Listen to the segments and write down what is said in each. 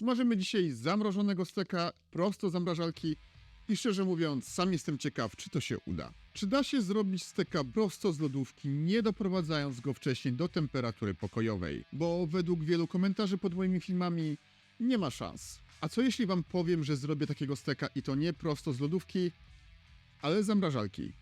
Smażymy dzisiaj zamrożonego steka prosto z zamrażalki i szczerze mówiąc, sam jestem ciekaw, czy to się uda. Czy da się zrobić steka prosto z lodówki, nie doprowadzając go wcześniej do temperatury pokojowej? Bo według wielu komentarzy pod moimi filmami nie ma szans. A co jeśli wam powiem, że zrobię takiego steka i to nie prosto z lodówki, ale z zamrażalki?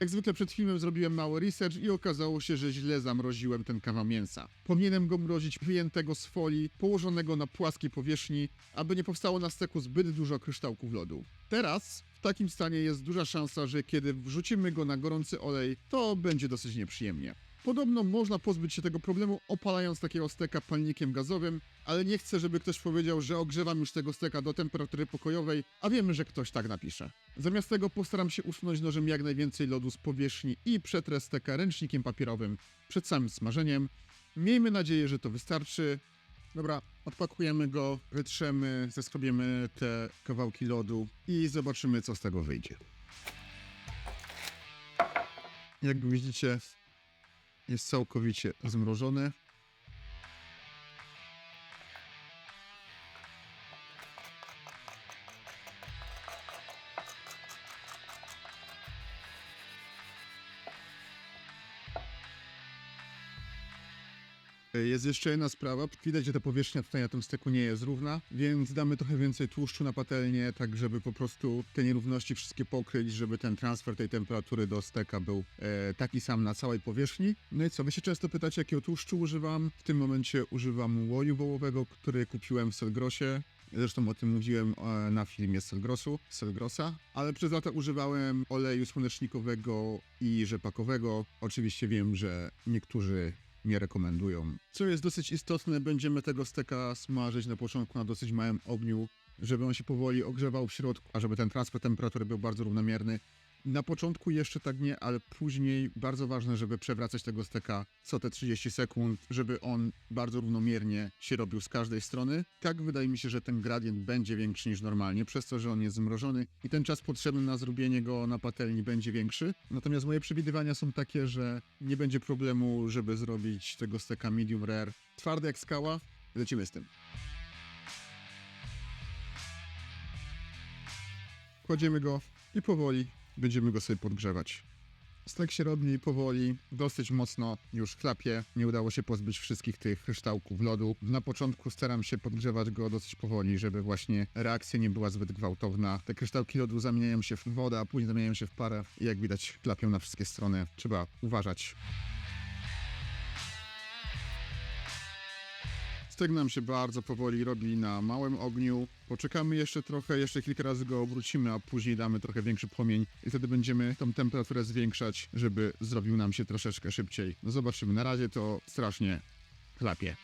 Jak zwykle przed filmem zrobiłem mały research i okazało się, że źle zamroziłem ten kawał mięsa. Powinienem go mrozić wyjętego z folii, położonego na płaskiej powierzchni, aby nie powstało na steku zbyt dużo kryształków lodu. Teraz w takim stanie jest duża szansa, że kiedy wrzucimy go na gorący olej, to będzie dosyć nieprzyjemnie. Podobno można pozbyć się tego problemu opalając takiego steka palnikiem gazowym, ale nie chcę, żeby ktoś powiedział, że ogrzewam już tego steka do temperatury pokojowej, a wiemy, że ktoś tak napisze. Zamiast tego postaram się usunąć nożem jak najwięcej lodu z powierzchni i przetrę steka ręcznikiem papierowym przed samym smażeniem. Miejmy nadzieję, że to wystarczy. Dobra, odpakujemy go, wytrzemy, zeskrobiemy te kawałki lodu i zobaczymy, co z tego wyjdzie. Jak widzicie, jest całkowicie zmrożony. Jest jeszcze jedna sprawa. Widać, że ta powierzchnia tutaj na tym steku nie jest równa, więc damy trochę więcej tłuszczu na patelnię, tak żeby po prostu te nierówności wszystkie pokryć, żeby ten transfer tej temperatury do steka był e, taki sam na całej powierzchni. No i co, wy się często pytacie, jakiego tłuszczu używam. W tym momencie używam łoju wołowego, który kupiłem w Selgrosie. Zresztą o tym mówiłem e, na filmie Selgrosu, Selgrosa, ale przez lata używałem oleju słonecznikowego i rzepakowego. Oczywiście wiem, że niektórzy nie rekomendują. Co jest dosyć istotne, będziemy tego steka smażyć na początku na dosyć małym ogniu, żeby on się powoli ogrzewał w środku, a żeby ten transfer temperatury był bardzo równomierny. Na początku jeszcze tak nie, ale później bardzo ważne, żeby przewracać tego steka co te 30 sekund, żeby on bardzo równomiernie się robił z każdej strony. Tak wydaje mi się, że ten gradient będzie większy niż normalnie, przez to, że on jest zmrożony i ten czas potrzebny na zrobienie go na patelni będzie większy. Natomiast moje przewidywania są takie, że nie będzie problemu, żeby zrobić tego steka medium rare. Twardy jak skała, lecimy z tym. Kładziemy go i powoli będziemy go sobie podgrzewać. Stek się robi powoli, dosyć mocno już chlapie. Nie udało się pozbyć wszystkich tych kryształków lodu. Na początku staram się podgrzewać go dosyć powoli, żeby właśnie reakcja nie była zbyt gwałtowna. Te kryształki lodu zamieniają się w wodę, a później zamieniają się w parę i jak widać chlapią na wszystkie strony. Trzeba uważać. Stek nam się bardzo powoli robi na małym ogniu. Poczekamy jeszcze trochę, jeszcze kilka razy go obrócimy, a później damy trochę większy płomień i wtedy będziemy tą temperaturę zwiększać, żeby zrobił nam się troszeczkę szybciej. No zobaczymy, na razie to strasznie chlapie.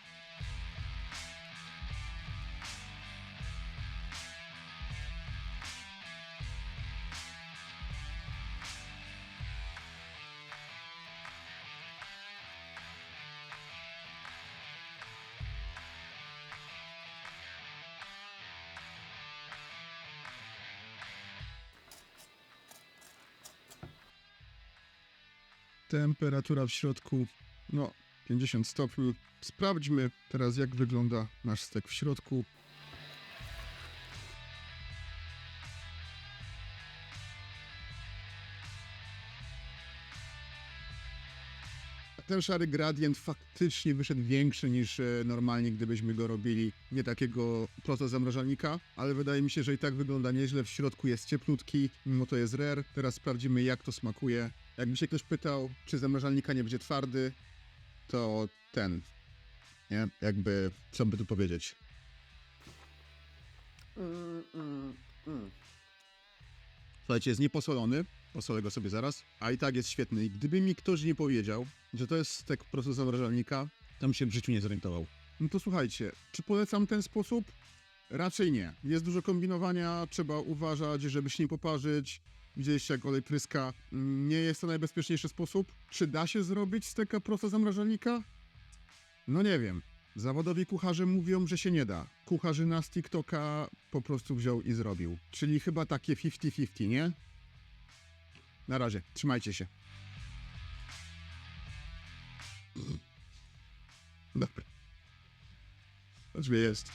Temperatura w środku, no 50 stopni. Sprawdźmy teraz jak wygląda nasz stek w środku. Ten szary gradient faktycznie wyszedł większy niż e, normalnie, gdybyśmy go robili nie takiego prosto zamrażalnika, ale wydaje mi się, że i tak wygląda nieźle. W środku jest cieplutki, mimo to jest rare. Teraz sprawdzimy, jak to smakuje. Jakby się ktoś pytał, czy zamrażalnika nie będzie twardy, to ten. Nie? Jakby, co by tu powiedzieć? Słuchajcie, jest nieposolony, posolę go sobie zaraz, a i tak jest świetny. I gdyby mi ktoś nie powiedział, że to jest stek prosto z zamrażalnika, to bym się w życiu nie zorientował. No to słuchajcie, czy polecam ten sposób? Raczej nie. Jest dużo kombinowania, trzeba uważać, żeby się nie poparzyć. Widzieliście, jak olej pryska. Nie jest to najbezpieczniejszy sposób. Czy da się zrobić steka prosto zamrażalnika? No nie wiem. Zawodowi kucharze mówią, że się nie da. Kucharzyna z TikToka po prostu wziął i zrobił. Czyli chyba takie 50-50, nie? Na razie, trzymajcie się. Dobra. Choćby jest.